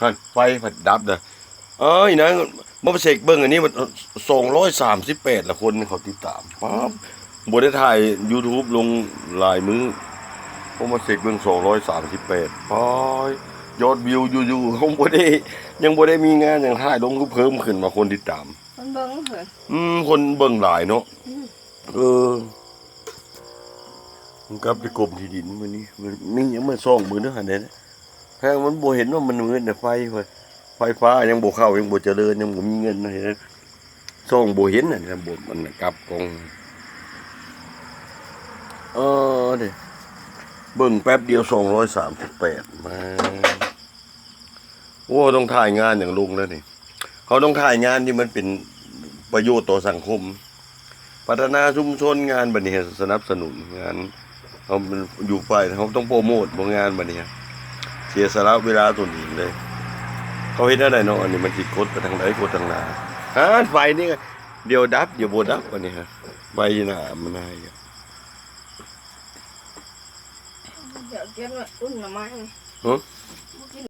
หันไฟผัดดับเด้อเอ้ยนะมาเสกเบิ่งอันนี้มัน238ละคนเขาติดตามป๊าบบ่ได้ถ่าย YouTube ลงหลายมื้อผมมาเสกเบิ่ง238ป๊อยยอดวิวอยู่ๆผมบ่ได้ ยังบ่ได้มีงานอย่างถ่ายลงก็เพิ่มขึ้นมาคนติดตามมันเบิ่งเหินอืมคนเบิ่งหลายเนาะเออมันกลับไปกรมที่ดินมื้อนี้มันมีหยังมาซ่องมือเด้อหั่นเด้นะ แพงมันบ่เห็นว่ามันมืดแต่ไฟเว้ยไฟฟ้ายังบ่เข้ายังบ่เจริญยังบ่มีเงินนะเห็นไหมซ่องบ่เห็นน่ะบ่มันกลับกองเออเด้เบิ่งแป๊บเดียว238มสิบแปดมาโอ้ต้องถ่ายงานอย่างลุงแล้วนี่ เขาต้องถ่ายงานที่มันเป็นประโยชน์ต่อสังคม พัฒนาชุมชนงานบัดนี้สนับสนุนงานเขาอยู่ฝ่ายเขาต้องโปรโมทบงานบัดนี้ สียสละเวลาส่วนนี้เลย เขาเห็นอะไรเนาะอันนี้มันติดกดไปทางไหนกดทางหนาฮะไฟนี่ก็เดี๋ยวดับเดี๋ยวโบดับอันนี้ฮะไฟหนามันให้อะเดี๋ยวเก็บไว้อุ่นหน่อไม้ฮะ